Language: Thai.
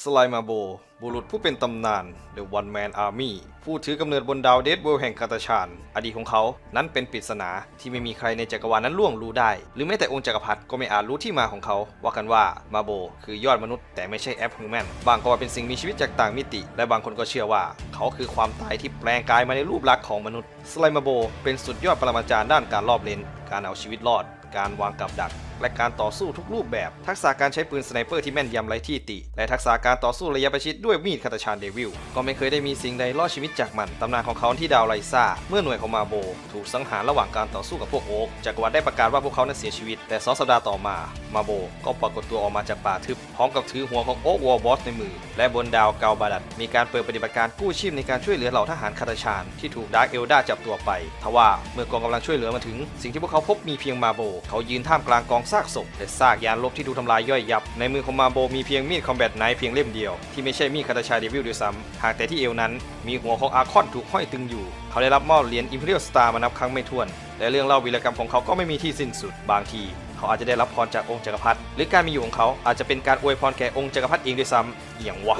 สไลมาโบ บุรุษผู้เป็นตำนาน The One Man Army ผู้ถือกำเนิดบนดาวเดดเวลแห่งคาตาชาน อดีตของเขา นั้นเป็นปริศนาที่ไม่มีใครในจักรวาลนั้นล่วงรู้ได้ หรือแม้แต่องค์จักรพรรดิก็ไม่อาจรู้ที่มาของเขา ว่ากันว่ามาโบ คือยอดมนุษย์แต่ไม่ใช่แอปฮูแมน บางก็ว่าเป็นสิ่งมีชีวิตจากต่างมิติ และบางคนก็เชื่อว่า เขาคือความตายที่แปลงกายมาในรูปลักษณ์ของมนุษย์ สไลมาโบ เป็นสุดยอดปรมาจารย์ด้านการรอบเลน การเอาชีวิตรอด การวางกับดัก และการต่อสู้ทุกรูปแบบ ทักษะการใช้ปืนสไนเปอร์ที่แม่นยำไร้ที่ติ และทักษะการต่อสู้ระยะประชิดด้วยมีดคาตาชานเดวิลก็ไม่เคยได้มีสิ่งใดรอดชีวิตจากมัน ตำนานของเขาที่ดาวไลซ่า เมื่อหน่วยของมาโบ ถูกสังหารระหว่างการต่อสู้กับพวกโอ๊กจักรวรรดิได้ประกาศว่าพวกเขานั้นเสียชีวิต แต่สองสัปดาห์ต่อมา มาโบ ก็ปรากฏตัวออกมาจากป่าทึบ พร้อมกับถือหัวของโอ๊กวอลบอสในมือ และบนดาวเกาบาดัดมีการเปิดปฏิบัติการกู้ชีพในการช่วยเหลือเหล่าทหารคาตาชานที่ถูกดาร์กเอลดาจับตัวไป ทว่าเมื่อกองกำลังช่วยเหลือมาถึง สิ่งที่พวกเขาพบมีเพียงมาโบ เขายืนท่ามกลางกองซากศพและซากยานลบที่ถูทำลายย่อยยับ ในมือของมาโบมีเพียงมีดคอมแบทไนฟ์เพียงเล่มเดียว ที่ไม่ใช่มีดคาตาชาเดวิลด้วยซ้ำหากแต่ที่เอวนั้นมีหัวของอาคอนถูกห้อยตึงอยู่ เขาได้รับมอบเหรียญ Imperial Star มานับครั้งไม่ถ้วน และเรื่องเล่าวีรกรรมของเขาก็ไม่มีที่สิ้นสุดบางทีเขาอาจจะได้รับพรจากองค์จักรพรรดิหรือการมีอยู่ของเขาอาจจะเป็นการอวยพรแก่องค์จักรพรรดิเองด้วยซ้ำอย่างวะ